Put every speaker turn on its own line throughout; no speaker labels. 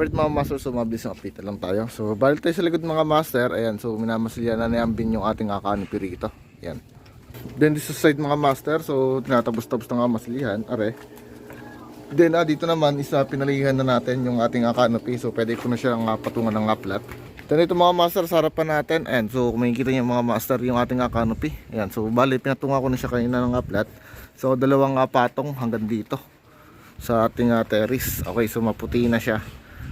First mga master, so mabilis ang update lang tayo. So balik tayo sa likod mga master. Ayan, so minamasilya na ni Ambin yung ating akanipi rito. Ayan. Then sa side mga master, so tinatabos-tabos na nga masilihan. Are. Then ah, dito naman isa pinalihan na natin yung ating canopy. So pwede ko na siyang uh, patungan ng uplat. Then ito mga master sa harapan natin. And so kung makikita mga master yung ating canopy. Ayan, so bali pinatungan ko na siya kanina ng uplat. So dalawang uh, patong hanggang dito sa ating uh, terrace. Okay, so maputi na siya.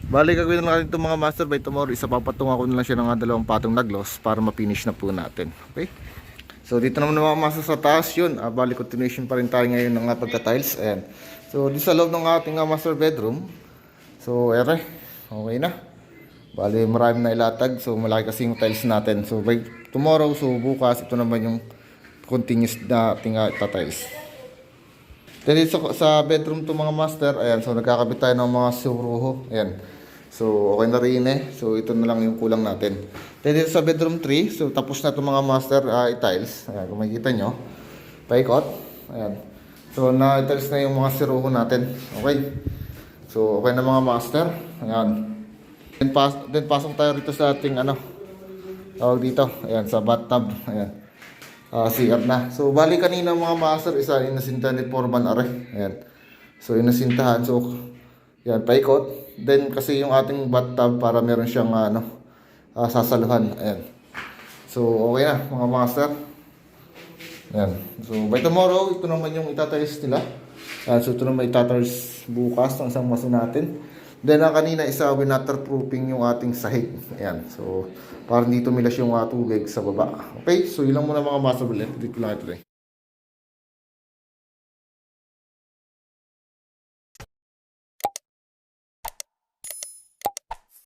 Bali gagawin na natin ito mga master by tomorrow. Isa papatungan ko na lang siya ng uh, dalawang patong na gloss para ma-finish na po natin. Okay? So dito naman mga master sa taas yun. Uh, bali continuation pa rin tayo ngayon ng pagka-tiles. Ayan. So dito sa loob ng ating uh, master bedroom. So ere, okay na. Bali marami na ilatag. So malaki kasi yung tiles natin. So by tomorrow, so bukas, ito naman yung continuous na ating uh, tiles. Then sa, sa bedroom to mga master, ayan, so nagkakabit tayo ng mga suruho. Ayan. So okay na rin eh. So ito na lang yung kulang natin. Then dito sa bedroom 3, so tapos na itong mga master uh, tiles. Ayan, kung makikita nyo. Paikot. Ayan. So na-tiles na yung mga siruho natin. Okay. So okay na mga master. Ayan. Then, pas then pasok tayo rito sa ating ano. Tawag dito. Ayan, sa bathtub. Ayan. Ah, CR na. So, bali kanina mga master, isa inasinta ni Forman Are. Ayan. So, inasintahan. So, yan, paikot. Then, kasi yung ating bathtub para meron siyang ano, ah, sasaluhan. Ayan. So, okay na mga master. Ayan. So, by tomorrow, ito naman yung itatiles nila. Ayan, so, ito naman itatiles bukas ng isang maso natin. Then, ang kanina, isa winaterproofing yung ating sahig. Ayan. So, para hindi tumilas yung uh, tubig sa baba. Okay? So, yun lang muna mga lang ito eh.